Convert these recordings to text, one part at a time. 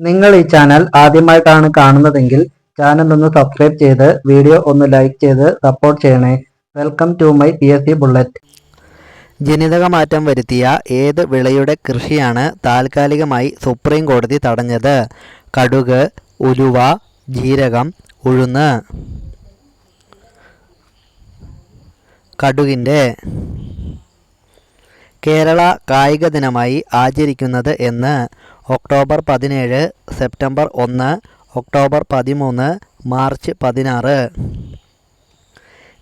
നിങ്ങൾ ഈ ചാനൽ ആദ്യമായിട്ടാണ് കാണുന്നതെങ്കിൽ ചാനൽ ഒന്ന് സബ്സ്ക്രൈബ് ചെയ്ത് വീഡിയോ ഒന്ന് ലൈക്ക് ചെയ്ത് സപ്പോർട്ട് ചെയ്യണേ. Welcome to my P S C bullet ജനിതക മാറ്റം വരുത്തിയ ഏത് വിളയുടെ കൃഷിയാണ് താൽക്കാലികമായി സുപ്രീം കോടതി തടഞ്ഞത്? കടുക് ഉലുവ ജീരകം ഉഴുന്ന്. കടുകിന്റെ കേരള കായിക ദിനമായി ആചരിക്കുന്നത് എന്ന് ഒക്ടോബർ പതിനേഴ് സെപ്റ്റംബർ ഒന്ന് ഒക്ടോബർ പതിമൂന്ന് മാർച്ച് പതിനാറ്.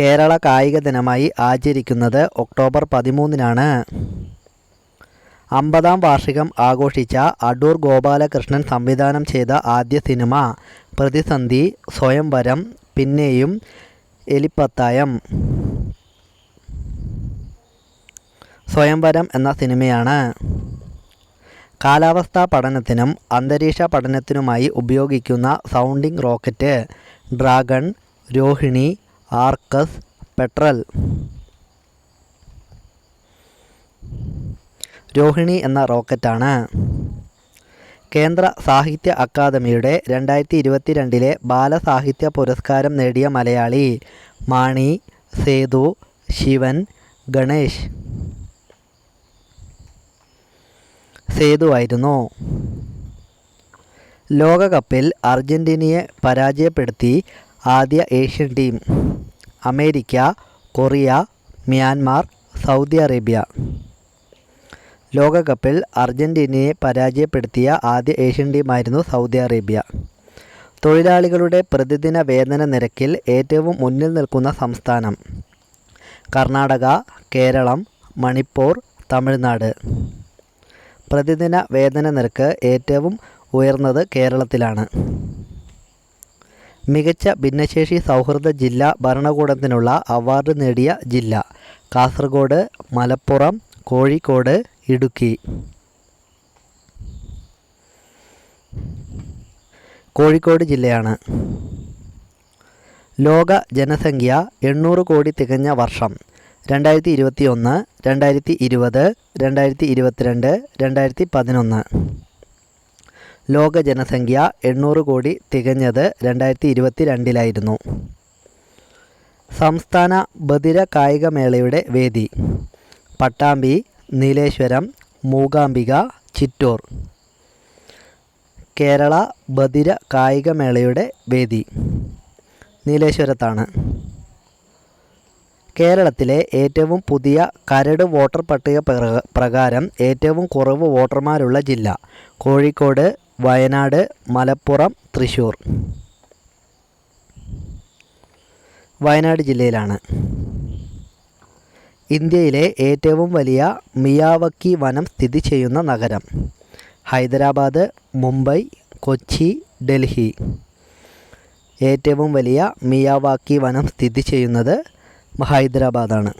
കേരള കായിക ദിനമായി ആചരിക്കുന്നത് ഒക്ടോബർ പതിമൂന്നിനാണ്. അമ്പതാം വാർഷികം ആഘോഷിച്ച അടൂർ ഗോപാലകൃഷ്ണൻ സംവിധാനം ചെയ്ത ആദ്യ സിനിമ പ്രതിസന്ധി സ്വയംവരം പിന്നെയും എലിപ്പത്തായം. സ്വയംവരം എന്ന സിനിമയാണ്. കാലാവസ്ഥാ പഠനത്തിനും അന്തരീക്ഷ പഠനത്തിനുമായി ഉപയോഗിക്കുന്ന sounding rocket Dragon Rohini Arcas Petrel. Rohini എന്ന റോക്കറ്റാണ്. കേന്ദ്ര സാഹിത്യ അക്കാദമിയുടെ രണ്ടായിരത്തി ഇരുപത്തിരണ്ടിലെ ബാലസാഹിത്യ പുരസ്കാരം നേടിയ മലയാളി മാണി സേതു ശിവൻ ഗണേഷ്. സേതുവായിരുന്നു. ലോകകപ്പിൽ അർജന്റീനയെ പരാജയപ്പെടുത്തി ആദ്യ Asian team. America Korea Myanmar Saudi Arabia. ലോകകപ്പിൽ അർജന്റീനയെ പരാജയപ്പെടുത്തിയ ആദ്യ ഏഷ്യൻ ടീമായിരുന്നു സൗദി അറേബ്യ. തൊഴിലാളികളുടെ പ്രതിദിന വേതന നിരക്കിൽ ഏറ്റവും മുന്നിൽ നിൽക്കുന്ന സംസ്ഥാനം. കർണാടക കേരളം മണിപ്പൂർ തമിഴ്നാട്. പ്രതിദിന വേതന നിരക്ക് ഏറ്റവും ഉയർന്നത് കേരളത്തിലാണ്. മികച്ച ഭിന്നശേഷി സൗഹൃദ ജില്ലാ ഭരണകൂടത്തിനുള്ള അവാർഡ് നേടിയ ജില്ല കാസർഗോഡ് മലപ്പുറം കോഴിക്കോട് ഇടുക്കി. കോഴിക്കോട് ജില്ലയാണ്. ലോക ജനസംഖ്യ എണ്ണൂറ് കോടി തികഞ്ഞ വർഷം. രണ്ടായിരത്തി ഇരുപത്തി ഒന്ന് രണ്ടായിരത്തി ഇരുപത് രണ്ടായിരത്തി ഇരുപത്തിരണ്ട് രണ്ടായിരത്തി പതിനൊന്ന് ലോക ജനസംഖ്യ എണ്ണൂറ് കോടി തികഞ്ഞത് രണ്ടായിരത്തി ഇരുപത്തി രണ്ടിലായിരുന്നു സംസ്ഥാന ബധിര കായികമേളയുടെ വേദി. പട്ടാമ്പി നീലേശ്വരം മൂകാംബിക ചിറ്റൂർ. കേരള ബധിര കായികമേളയുടെ വേദി. നീലേശ്വരത്താണ്. കേരളത്തിലെ ഏറ്റവും പുതിയ കരട് വോട്ടർ പട്ടിക പ്രക- പ്രകാരം ഏറ്റവും കുറവ് വോട്ടർമാരുള്ള ജില്ല കോഴിക്കോട് വയനാട് മലപ്പുറം തൃശ്ശൂർ വയനാട് ജില്ലയിലാണ്. ഇന്ത്യയിലെ ഏറ്റവും വലിയ മിയാവക്കി വനം സ്ഥിതി ചെയ്യുന്ന നഗരം ഹൈദരാബാദ് മുംബൈ കൊച്ചി ഡൽഹി. ഏറ്റവും വലിയ മിയാവാക്കി വനം സ്ഥിതി ചെയ്യുന്നത് ഹൈദരാബാദാണ്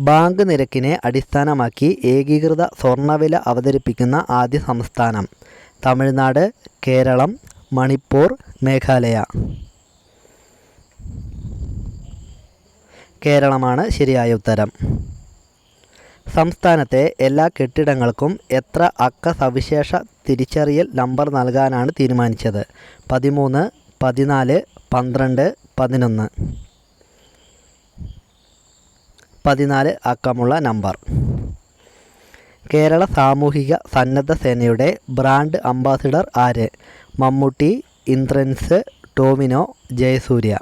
ബാങ്ക് നിരക്കിനെ അടിസ്ഥാനമാക്കി ഏകീകൃത സ്വർണവില അവതരിപ്പിക്കുന്ന ആദ്യ സംസ്ഥാനം തമിഴ്നാട് കേരളം മണിപ്പൂർ മേഘാലയ. കേരളമാണ് ശരിയായ ഉത്തരം. സംസ്ഥാനത്തെ എല്ലാ കെട്ടിടങ്ങൾക്കും എത്ര അക്ക സവിശേഷ തിരിച്ചറിയൽ നമ്പർ നൽകാനാണ് തീരുമാനിച്ചത്? പതിമൂന്ന് പതിനാല് പന്ത്രണ്ട് പതിനൊന്ന്. പതിനാല് അക്കമുള്ള നമ്പർ. കേരള സാമൂഹിക സന്നദ്ധ സേനയുടെ ബ്രാൻഡ് അംബാസിഡർ ആര്? മമ്മൂട്ടി ഇന്ദ്രൻസ് ടോമിനോ ജയസൂര്യ.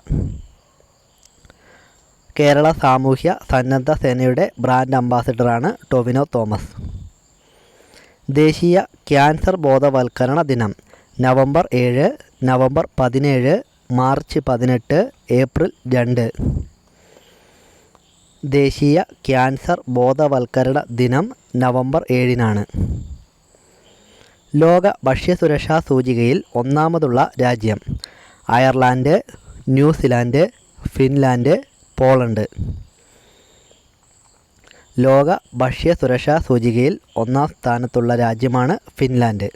കേരള സാമൂഹ്യ സന്നദ്ധ സേനയുടെ ബ്രാൻഡ് അംബാസിഡറാണ് ടോവിനോ തോമസ്. ദേശീയ ക്യാൻസർ ബോധവൽക്കരണ ദിനം നവംബർ ഏഴ് നവംബർ പതിനേഴ് മാർച്ച് പതിനെട്ട് ഏപ്രിൽ രണ്ട്. ദേശീയ ക്യാൻസർ ബോധവൽക്കരണ ദിനം നവംബർ ഏഴിനാണ്. ലോക ഭക്ഷ്യസുരക്ഷാ സൂചികയിൽ ഒന്നാമതുള്ള രാജ്യം അയർലാൻഡ് ന്യൂസിലാൻഡ് ഫിൻലാൻഡ് പോളണ്ട്. ലോക ഭക്ഷ്യസുരക്ഷാ സൂചികയിൽ ഒന്നാം സ്ഥാനത്തുള്ള രാജ്യമാണ് ഫിൻലാൻഡ്.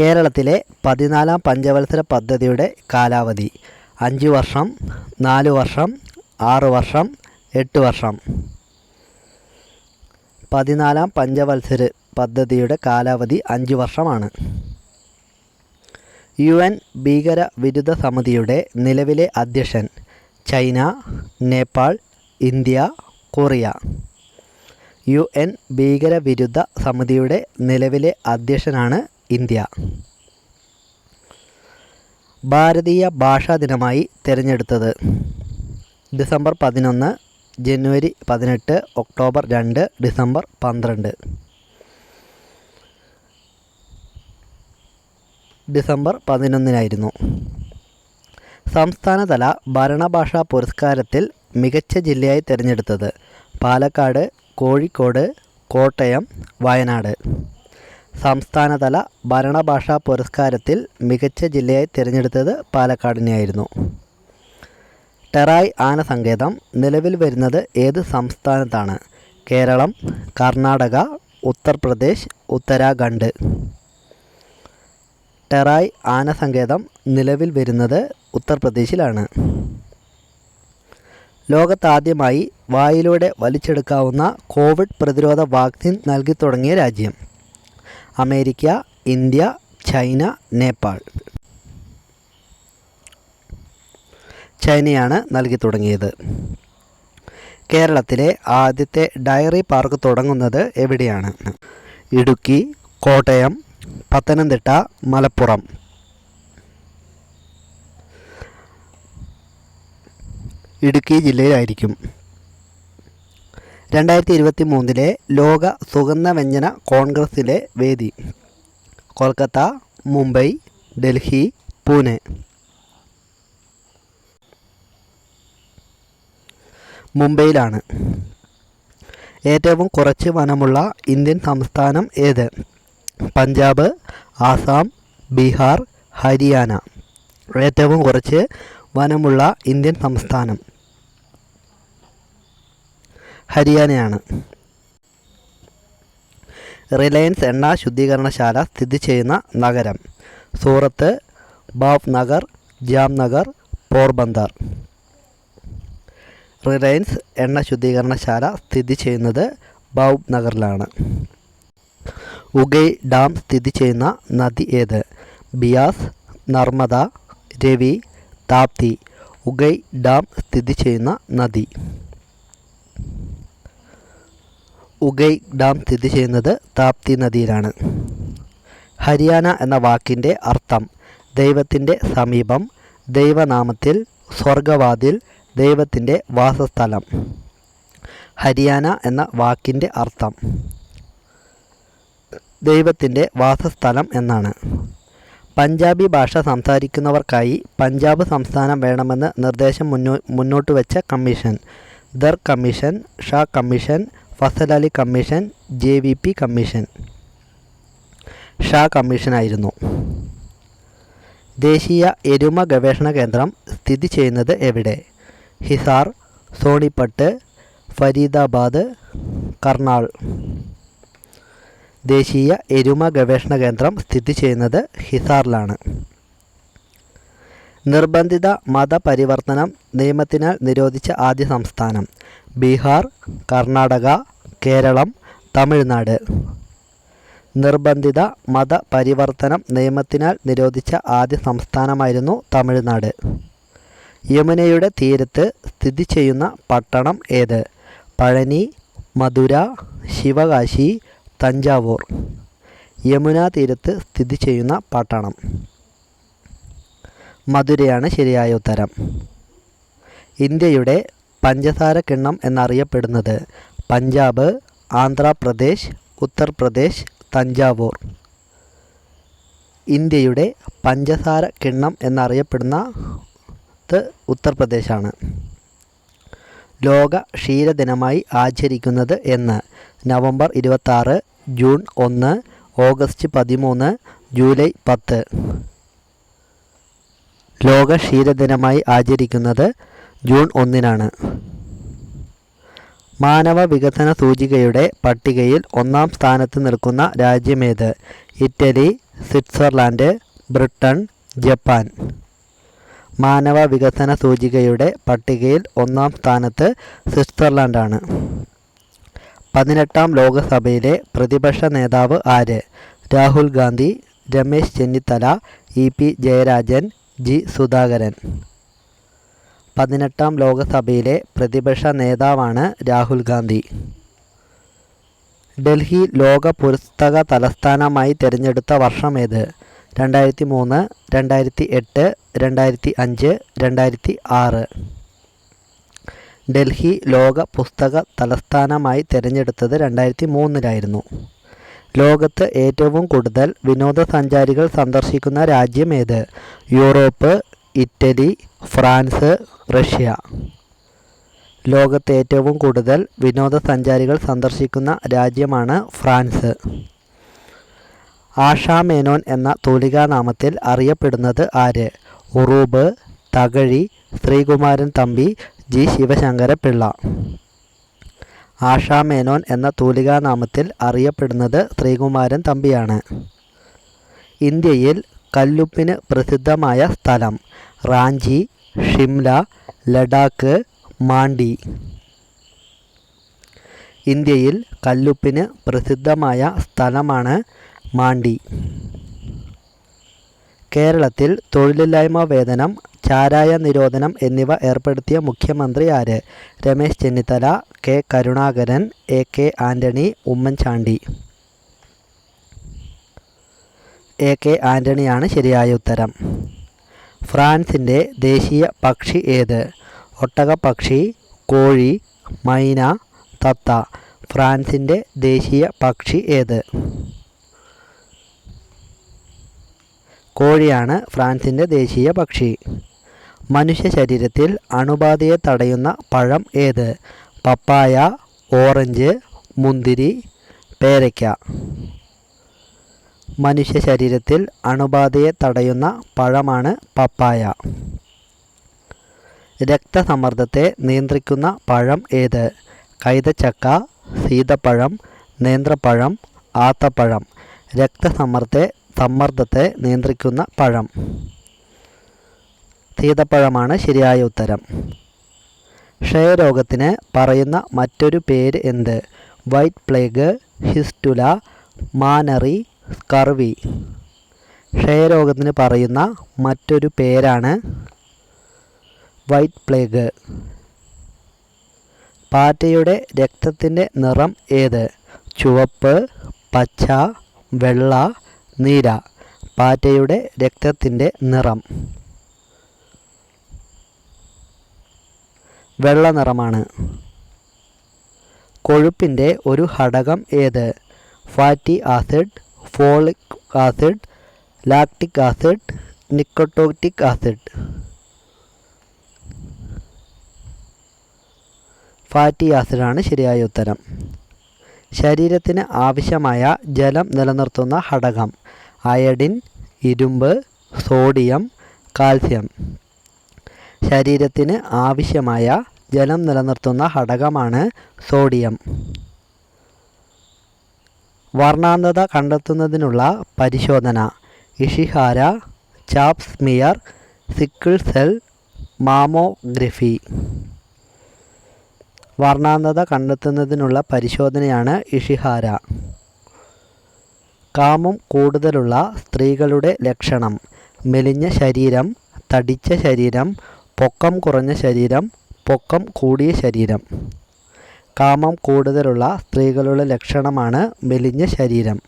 കേരളത്തിലെ പതിനാലാം പഞ്ചവത്സര പദ്ധതിയുടെ കാലാവധി അഞ്ച് വർഷം നാല് വർഷം ആറ് വർഷം എട്ട് വർഷം. പതിനാലാം പഞ്ചവത്സര പദ്ധതിയുടെ കാലാവധി അഞ്ച് വർഷമാണ്. യു എൻ ഭീകര വിരുദ്ധ സമിതിയുടെ നിലവിലെ അധ്യക്ഷൻ China Nepal India Korea. U N ഭീകരവിരുദ്ധ സമിതിയുടെ നിലവിലെ അധ്യക്ഷനാണ് ഇന്ത്യ. ഭാരതീയ ഭാഷാ ദിനമായി തിരഞ്ഞെടുത്തത്. ഡിസംബർ പതിനൊന്ന് ജനുവരി പതിനെട്ട് ഒക്ടോബർ രണ്ട് ഡിസംബർ പന്ത്രണ്ട്. ഡിസംബർ പതിനൊന്നിനായിരുന്നു. സംസ്ഥാനതല ഭരണഭാഷാ പുരസ്കാരത്തിൽ മികച്ച ജില്ലയായി തിരഞ്ഞെടുത്തത് പാലക്കാട് കോഴിക്കോട് കോട്ടയം വയനാട്. സംസ്ഥാനതല ഭരണഭാഷാ പുരസ്കാരത്തിൽ മികച്ച ജില്ലയായി തിരഞ്ഞെടുത്തത് പാലക്കാടിനെയായിരുന്നു. ടെറായ് ആന സങ്കേതം നിലവിൽ വരുന്നത് ഏത് സംസ്ഥാനത്താണ്? കേരളം കർണാടക ഉത്തർപ്രദേശ് ഉത്തരാഖണ്ഡ്. ടെറായ് ആന സങ്കേതം നിലവിൽ വരുന്നത് ഉത്തർപ്രദേശിലാണ്. ലോകത്താദ്യമായി വായിലൂടെ വലിച്ചെടുക്കാവുന്ന കോവിഡ് പ്രതിരോധ വാക്സിൻ നൽകി തുടങ്ങിയ രാജ്യം. America India China Nepal. ചൈനയാണ് നൽകി തുടങ്ങിയത്. കേരളത്തിലെ ആദ്യത്തെ ഡയറി പാർക്ക് തുടങ്ങുന്നത് എവിടെയാണ്? ഇടുക്കി കോട്ടയം പത്തനംതിട്ട മലപ്പുറം. ഇടുക്കി ജില്ലയിലായിരിക്കും. രണ്ടായിരത്തി ഇരുപത്തി മൂന്നിലെ ലോക സുഗന്ധവ്യഞ്ജന കോൺഗ്രസിലെ വേദി. കൊൽക്കത്ത മുംബൈ ഡൽഹി പൂനെ. മുംബൈയിലാണ്. ഏറ്റവും കുറച്ച് വനമുള്ള ഇന്ത്യൻ സംസ്ഥാനം ഏത്? പഞ്ചാബ് ആസാം ബീഹാർ ഹരിയാന. ഏറ്റവും കുറച്ച് വനമുള്ള ഇന്ത്യൻ സംസ്ഥാനം ഹരിയാനയാണ്. റിലയൻസ് എണ്ണ ശുദ്ധീകരണശാല സ്ഥിതി ചെയ്യുന്ന നഗരം. സൂറത്ത് ഭാവ്നഗർ ജാംനഗർ പോർബന്ദർ. റിലയൻസ് എണ്ണ ശുദ്ധീകരണശാല സ്ഥിതി ചെയ്യുന്നത് ബൗബ് നഗറിലാണ്. ഉഗൈ ഡാം സ്ഥിതി ചെയ്യുന്ന നദി ഏത്? ബിയാസ് നർമ്മദ രവി താപ്തി. ഉഗൈ ഡാം സ്ഥിതി ചെയ്യുന്ന നദി. ഉഗൈ ഡാം സ്ഥിതി ചെയ്യുന്നത് താപ്തി നദിയിലാണ്. ഹരിയാന എന്ന വാക്കിന്റെ അർത്ഥം ദൈവത്തിന്റെ സമീപം ദൈവനാമത്തിൽ സ്വർഗവാതിൽ ദൈവത്തിന്റെ വാസസ്ഥലം. ഹരിയാന എന്ന വാക്കിന്റെ അർത്ഥം. ദൈവത്തിന്റെ വാസസ്ഥലം എന്നാണ്. പഞ്ചാബി ഭാഷ സംസാരിക്കുന്നവർക്കായി പഞ്ചാബ് സംസ്ഥാനം വേണമെന്ന് നിർദ്ദേശം മുന്നോ മുന്നോട്ട് വെച്ച commission. Dar commission Shah commission Fazal Ali commission J V P commission. Shah കമ്മീഷനായിരുന്നു ദേശീയ എരുമ ഗവേഷണ കേന്ദ്രം സ്ഥിതി ചെയ്യുന്നത് എവിടെ? ഹിസാർ സോണിപ്പട്ട് ഫരീദാബാദ് കർണാൾ. ദേശീയ എരുമ ഗവേഷണ കേന്ദ്രം സ്ഥിതി ചെയ്യുന്നത് ഹിസാറിലാണ്. നിർബന്ധിത മതപരിവർത്തനം നിയമത്തിനാൽ നിരോധിച്ച ആദ്യ സംസ്ഥാനം ബീഹാർ കർണാടക കേരളം തമിഴ്നാട്. നിർബന്ധിത മതപരിവർത്തനം നിയമത്തിനാൽ നിരോധിച്ച ആദ്യ സംസ്ഥാനമായിരുന്നു തമിഴ്നാട്. യമുനയുടെ തീരത്ത് സ്ഥിതി ചെയ്യുന്ന പട്ടണം ഏത്? പഴനി മധുര ശിവകാശി തഞ്ചാവൂർ. യമുന തീരത്ത് സ്ഥിതി ചെയ്യുന്ന പട്ടണം. മധുരയാണ് ശരിയായ ഉത്തരം. ഇന്ത്യയുടെ പഞ്ചസാര കിണ്ണം എന്നറിയപ്പെടുന്നത് പഞ്ചാബ് ആന്ധ്രാപ്രദേശ് ഉത്തർപ്രദേശ് തഞ്ചാവൂർ. ഇന്ത്യയുടെ പഞ്ചസാര കിണ്ണം എന്നറിയപ്പെടുന്നത് ഉത്തർപ്രദേശാണ്. ലോക ക്ഷീരദിനമായി ആചരിക്കുന്നത് എന്ന് നവംബർ ഇരുപത്താറ് ജൂൺ ഒന്ന് ഓഗസ്റ്റ് പതിമൂന്ന് ജൂലൈ പത്ത്. ലോക ക്ഷീരദിനമായി ആചരിക്കുന്നത് ജൂൺ ഒന്നിനാണ്. മാനവ വികസന സൂചികയുടെ പട്ടികയിൽ ഒന്നാം സ്ഥാനത്ത് നിൽക്കുന്ന രാജ്യമേത് ഇറ്റലി സ്വിറ്റ്സർലാൻഡ് ബ്രിട്ടൻ ജപ്പാൻ. മാനവ വികസന സൂചികയുടെ പട്ടികയിൽ ഒന്നാം സ്ഥാനത്ത് സ്വിറ്റ്സർലാൻഡാണ്. പതിനെട്ടാം ലോകസഭയിലെ പ്രതിപക്ഷ നേതാവ് ആര്? Rahul Gandhi Ramesh Chennithala E P Jayarajan G Sudhakaran. പതിനെട്ടാം ലോകസഭയിലെ പ്രതിപക്ഷ നേതാവാണ് രാഹുൽ ഗാന്ധി. ഡൽഹി ലോക പുസ്തക തലസ്ഥാനമായി തിരഞ്ഞെടുത്ത വർഷമേത് രണ്ടായിരത്തി മൂന്ന് രണ്ടായിരത്തി എട്ട് രണ്ടായിരത്തി അഞ്ച് രണ്ടായിരത്തി ആറ് ഡൽഹി ലോക പുസ്തക തലസ്ഥാനമായി തിരഞ്ഞെടുത്തത് രണ്ടായിരത്തി മൂന്നിലായിരുന്നു ലോകത്ത് ഏറ്റവും കൂടുതൽ വിനോദസഞ്ചാരികൾ സന്ദർശിക്കുന്ന രാജ്യം ഏത്? Europe Italy France Russia. ലോകത്ത് ഏറ്റവും കൂടുതൽ വിനോദസഞ്ചാരികൾ സന്ദർശിക്കുന്ന രാജ്യമാണ് ഫ്രാൻസ്. ആഷാ മേനോൻ എന്ന തൂലികാനാമത്തിൽ അറിയപ്പെടുന്നത് ആര്? ഉറൂബ് തകഴി ശ്രീകുമാരൻ തമ്പി ജി. ശിവശങ്കര പിള്ള ആഷാ മേനോൻ എന്ന തൂലികാനാമത്തിൽ അറിയപ്പെടുന്നത് ശ്രീകുമാരൻ തമ്പിയാണ്. ഇന്ത്യയിൽ കല്ലുപ്പിന് പ്രസിദ്ധമായ സ്ഥലം റാഞ്ചി ഷിംല ലഡാക്ക് മാണ്ടി ഇന്ത്യയിൽ കല്ലുപ്പിന് പ്രസിദ്ധമായ സ്ഥലമാണ് മാണ്ടി. കേരളത്തിൽ തൊഴിലില്ലായ്മ വേതനം ചാരായ നിരോധനം എന്നിവ ഏർപ്പെടുത്തിയ മുഖ്യമന്ത്രി ആര്? Ramesh Chennithala K. Karunakaran A. K. Antony Oommen Chandy. A. K. ആന്റണിയാണ് ശരിയായ ഉത്തരം. ഫ്രാൻസിന്റെ ദേശീയ പക്ഷി ഏത്? ഒട്ടകപ്പക്ഷി കോഴി മൈന തത്ത. ഫ്രാൻസിന്റെ ദേശീയ പക്ഷി ഏത്? കോഴിയാണ് ഫ്രാൻസിന്റെ ദേശീയ പക്ഷി. മനുഷ്യ ശരീരത്തിൽ അണുബാധയെ തടയുന്ന പഴം ഏത്? പപ്പായ ഓറഞ്ച് മുന്തിരി പേരയ്ക്ക. മനുഷ്യ ശരീരത്തിൽ അണുബാധയെ തടയുന്ന പഴമാണ് പപ്പായ. രക്തസമ്മർദ്ദത്തെ നിയന്ത്രിക്കുന്ന പഴം ഏത്? കൈതച്ചക്ക സീതപ്പഴം നേന്ത്രപ്പഴം ആത്തപ്പഴം. രക്തസമ്മർദ്ദത്തെ സമ്മർദ്ദത്തെ നിയന്ത്രിക്കുന്ന പഴം. സീതപ്പഴമാണ് ശരിയായ ഉത്തരം. ക്ഷയരോഗത്തിന് പറയുന്ന മറ്റൊരു പേര് എന്ത്? വൈറ്റ് പ്ലേഗ് ഹിസ്റ്റുല മാനറി സ്കർവി. ക്ഷയരോഗത്തിന് പറയുന്ന മറ്റൊരു പേരാണ് വൈറ്റ് പ്ലേഗ്. പാറ്റയുടെ രക്തത്തിന്റെ നിറം ഏത്? ചുവപ്പ് പച്ച വെള്ള നീല പാറ്റയുടെ രക്തത്തിന്റെ നിറം. വെള്ള നിറമാണ്. കൊഴുപ്പിന്റെ ഒരു ഘടകം ഏത്? Fatty acid folic acid lactic acid nicotinic acid. Fatty ആസിഡാണ് ശരിയായ ഉത്തരം. ശരീരത്തിന് ആവശ്യമായ ജലം നിലനിർത്തുന്ന ഘടകം. അയഡിൻ ഇരുമ്പ് സോഡിയം കാൽസ്യം. ശരീരത്തിന് ആവശ്യമായ ജലം നിലനിർത്തുന്ന ഘടകമാണ് സോഡിയം. വർണാന്തത കണ്ടെത്തുന്നതിനുള്ള പരിശോധന. Ishihara pap smear sickle cell mammography. വർണാന്തത കണ്ടെത്തുന്നതിനുള്ള പരിശോധനയാണ് ഇഷിഹാര. കാമം കൂടുതലുള്ള സ്ത്രീകളുടെ ലക്ഷണം. മെലിഞ്ഞ ശരീരം തടിച്ച ശരീരം പൊക്കം കുറഞ്ഞ ശരീരം പൊക്കം കൂടിയ ശരീരം. കാമം കൂടുതലുള്ള സ്ത്രീകളുടെ ലക്ഷണമാണ് മെലിഞ്ഞ ശരീരം.